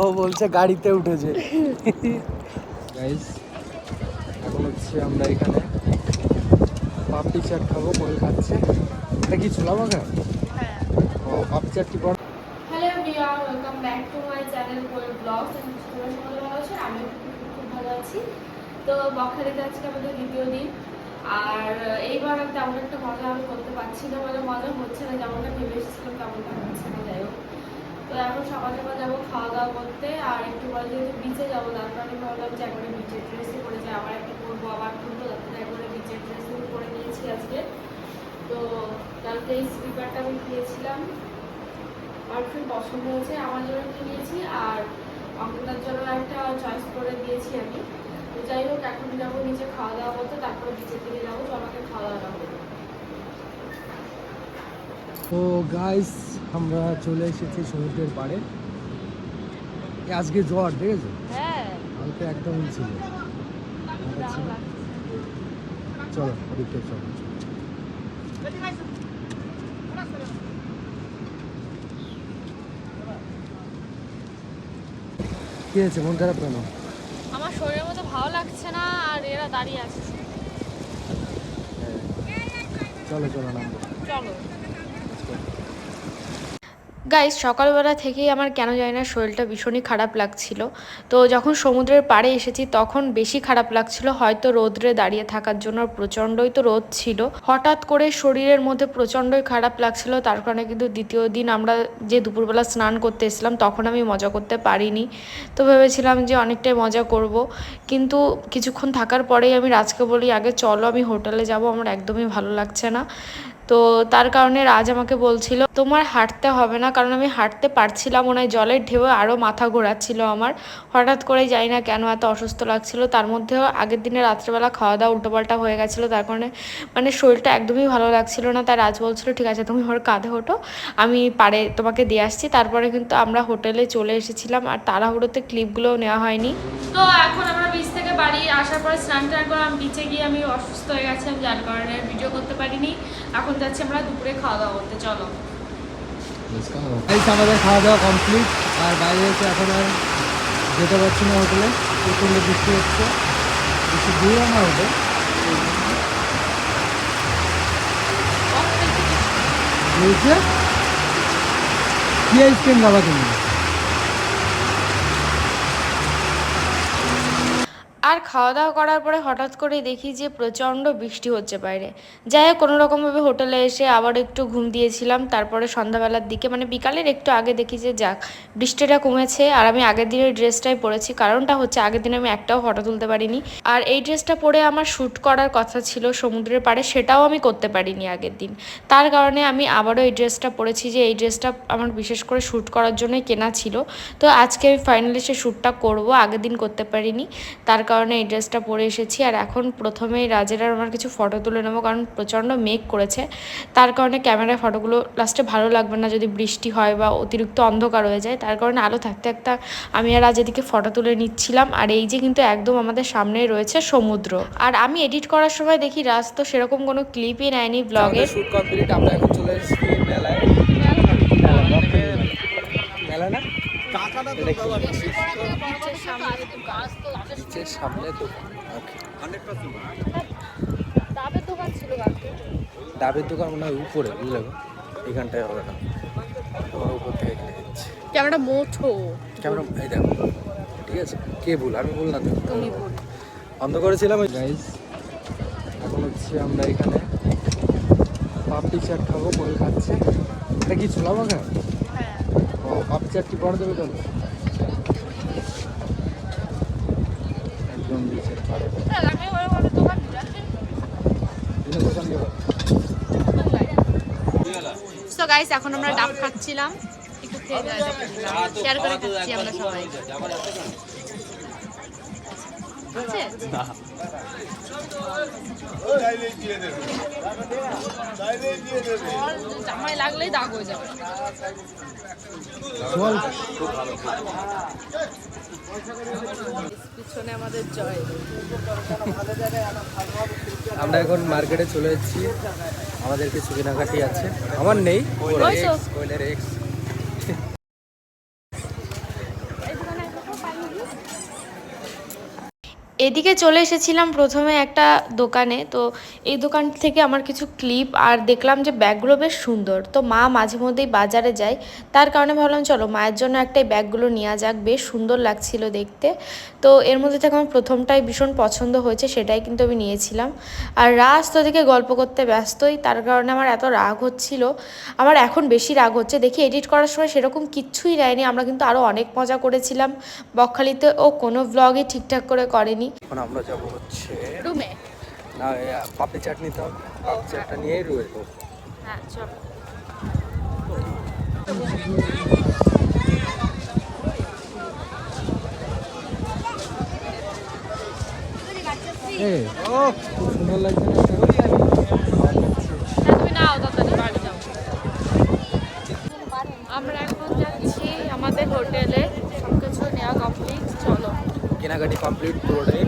ও বলছে গাড়িতে উঠেছে। গাইস এখন হচ্ছে আমরা এখানে পাপড়ি চাট খাব করে খাচ্ছে। এটা কি ছোলা বাগান হ্যাঁ ও পাপড়ি চাট কি পড়া hello everyone welcome back to my channel coal blogs তোমরা সকলে ভালো আছো আমি খুব ভালো আছি। তো বকখালিতে আজকে আমাদের দ্বিতীয় দিন। আর এইবার তেমন একটা মজা আমি করতে পারছি না মানে মজা হচ্ছে না যেমনটা ভেবে এসেছিলাম তেমনটা হচ্ছে না যাই হোক। তো এখন সকাল সকাল যাব খাওয়া দাওয়া করতে, আর একটু পরে যেহেতু বিচে যাব তারপর আমি ভাবলাম যে একবারে বিচের ড্রেসই পরে যাই। আবার একটা করব আবার করব তারপরে একবারে বিচের ড্রেসই পরে নিয়েছি আজকে। তো কালকে এই স্লিপারটা আমি খেয়েছিলাম। আমার খুব পছন্দ হয়েছে, আমার জন্য কিনে নিয়েছি, আর অঙ্কটার জন্য একটা চয়েস করে দিয়েছি আমি। তো যাই হোক, এখন যাব নিচে খাওয়া দাওয়া করতে, তারপরে নিচের দিকে যাব, তো আমাকে খাওয়া দাওয়া করব তো গাইস আমরা চলে এসেছি সমুদ্রের পাড়ে। আজকে জ্বর দেখেছ হ্যাঁ। কালকে একদমই ছিল চলো ওদিকটা চলো। কি হয়েছে? মন খারাপ কেন? আমার শরীরের মধ্যে ভালো লাগছে না আর এরা দাঁড়িয়ে আছে। হ্যাঁ। চলো চলো নামবো চলো. গাইস সকালবেলা থেকেই আমার কেন জানি না শরীরটা ভীষণই খারাপ লাগছিল। তো যখন সমুদ্রের পাড়ে এসেছি, তখন বেশি খারাপ লাগছিল। হয়তো রোদ্রে দাঁড়িয়ে থাকার জন্য প্রচণ্ডই তো রোদ ছিল। হঠাৎ করে শরীরের মধ্যে প্রচণ্ডই খারাপ লাগছিল। তার কারণে কিন্তু দ্বিতীয় দিন আমরা যে দুপুরবেলা স্নান করতে এসেছিলাম, তখন আমি মজা করতে পারিনি। তো ভেবেছিলাম যে অনেকটাই মজা করব। কিন্তু কিছুক্ষণ থাকার পরেই আমি রাজকে বলি, আগে চলো, আমি হোটেলে যাব। আমার একদমই ভালো লাগছে না। তো তার কারণে রাজ আমাকে বলছিল, তোমার হাঁটতে হবে না, কারণ আমি হাঁটতে পারছিলাম ওনায় জলের ঢেউ আরও মাথা ঘোরাচ্ছিল আমার। হঠাৎ করে যাই না কেন এত অসুস্থ লাগছিল। তার মধ্যেও আগের দিনে রাত্রেবেলা খাওয়া দাওয়া উল্টোপাল্টা হয়ে গেছিল। তার কারণে মানে শরীরটা একদমই ভালো লাগছিল না। তাই রাজ বলছিল, ঠিক আছে, তুমি ওর কাঁধে ওঠো, আমি পারে তোমাকে দিয়ে আসছি। তারপরে কিন্তু আমরা হোটেলে চলে এসেছিলাম। আর তাড়াহুড়োতে ক্লিপগুলোও নেওয়া হয়নি। তো এখন আমরা বিচ থেকে আসার পরে স্নান টান করে আমি বিচে গিয়ে আমি অসুস্থ হয়ে গেছি আমি যার কারণে ভিডিও করতে পারিনি। এখন যাচ্ছি আমরা দুপুরে খাওয়া দাওয়া করতে চলো। আমাদের খাওয়া দাওয়া কমপ্লিট আর বাইরে এসে এখন আর যেতে পারছি না হোটেলে। প্রচণ্ড বৃষ্টি হচ্ছে। বেশি দূর আমার হোটেল। কি আইসক্রিম খাবা তুমি? আর খাওয়া দাওয়া করার পরে হঠাৎ করে দেখি যে প্রচণ্ড বৃষ্টি হচ্ছে বাইরে। যাই হোক, কোনো রকমভাবে হোটেলে এসে আবার একটু ঘুম দিয়েছিলাম। তারপরে সন্ধ্যাবেলার দিকে মানে বিকালের একটু আগে দেখি যে যাক, বৃষ্টিটা কমেছে। আর আমি আগের দিনের ড্রেসটাই পরেছি। কারণটা হচ্ছে, আগের দিন আমি একটাও ফটো তুলতে পারিনি। আর এই ড্রেসটা পরে আমার শ্যুট করার কথা ছিল সমুদ্রের পাড়ে, সেটাও আমি করতে পারিনি আগের দিন। তার কারণে আমি আবারও এই ড্রেসটা পরেছি যে এই ড্রেসটা আমার বিশেষ করে শ্যুট করার জন্যই কেনা ছিল। তো আজকে আমি ফাইনালি সে শ্যুটটা করব, আগের দিন করতে পারিনি। তার কারণে এই ড্রেসটা পরে এসেছি। আর এখন প্রথমেই রাজের আর আমার কিছু ফটো তুলে নেব, কারণ প্রচণ্ড মেঘ করেছে। তার কারণে ক্যামেরায় ফটোগুলো লাস্টে ভালো লাগবে না যদি বৃষ্টি হয় বা অতিরিক্ত অন্ধকার হয়ে যায়। তার কারণে আলো থাকতে থাকতে আমি আর আজ এদিকে ফটো তুলে নিচ্ছিলাম। আর এই যে কিন্তু একদম আমাদের সামনেই রয়েছে সমুদ্র। আর আমি এডিট করার সময় দেখি রাজ তো সেরকম কোনো ক্লিপই নেয়নি ব্লগে শুট কমপ্লিট আমরা এখন চলে এসেছি মেলায়। নিচের সামনে দোকান ডাবের দোকান ছিল ডাবের দোকান মনে হয় উপরে বুঝলে এখানটায় হবে না। তোমার উপর থেকে ক্যামেরা এই দেখো। ঠিক আছে? কে ভুল আমি ভুল না তো। তুমি বল। বন্ধ করেছিলাম গাইজ এখন হচ্ছে আমরা এখানে পাপড়ি চাট খাব করে খাচ্ছে। এটা কি ছোলা বাগান পাপড়ি চাট দেবে একদম গেল। সো গাইস এখন আমরা ডাব খাচ্ছিলাম। একটু খেয়ে শেয়ার করে খাচ্ছি আমরা সবাই। আছে? জামায় লাগলেই দাগ হয়ে যাবে। আমরা এখন মার্কেটে চলে এসেছি আমাদের কিছু কেনাকাটি আছে। আমার নেই। কোয়েলের এক্স এদিকে চলে এসেছিলাম প্রথমে একটা দোকানে। তো এই দোকান থেকে আমার কিছু ক্লিপ আর দেখলাম যে ব্যাগগুলো বেশ সুন্দর। তো মা মাঝে মধ্যেই বাজারে যায়। তার কারণে ভাবলাম, চলো, মায়ের জন্য একটা এই ব্যাগগুলো নেওয়া যাক। বেশ সুন্দর লাগছিল দেখতে। তো এর মধ্যে থেকে আমার প্রথমটাই ভীষণ পছন্দ হয়েছে, সেটাই কিন্তু আমি নিয়েছিলাম। আর রাজ তো থেকে গল্প করতে ব্যস্তই, তার কারণে আমার এত রাগ হচ্ছিল। আমার এখন বেশি রাগ হচ্ছে। দেখি এডিট করার সময় সেরকম কিচ্ছুই নেয়নি আমরা কিন্তু আরও অনেক মজা করেছিলাম। বকখালিতে ও কোনো ব্লগই ঠিকঠাক করে করেনি। এখন আমরা যাব হচ্ছে রুমে? না পাপড়ি চাট নিতে হবে। পাপড়ি চাটটা নিয়েই রয়েছে হ্যাঁ চলো। ও খুব সুন্দর লাগছে না? হ্যাঁ আমরা এখন যাচ্ছি আমাদের হোটেলে। সব কিছু নেওয়া কমপ্লিট চলো। কেনাকাটি কমপ্লিট পুরোটাই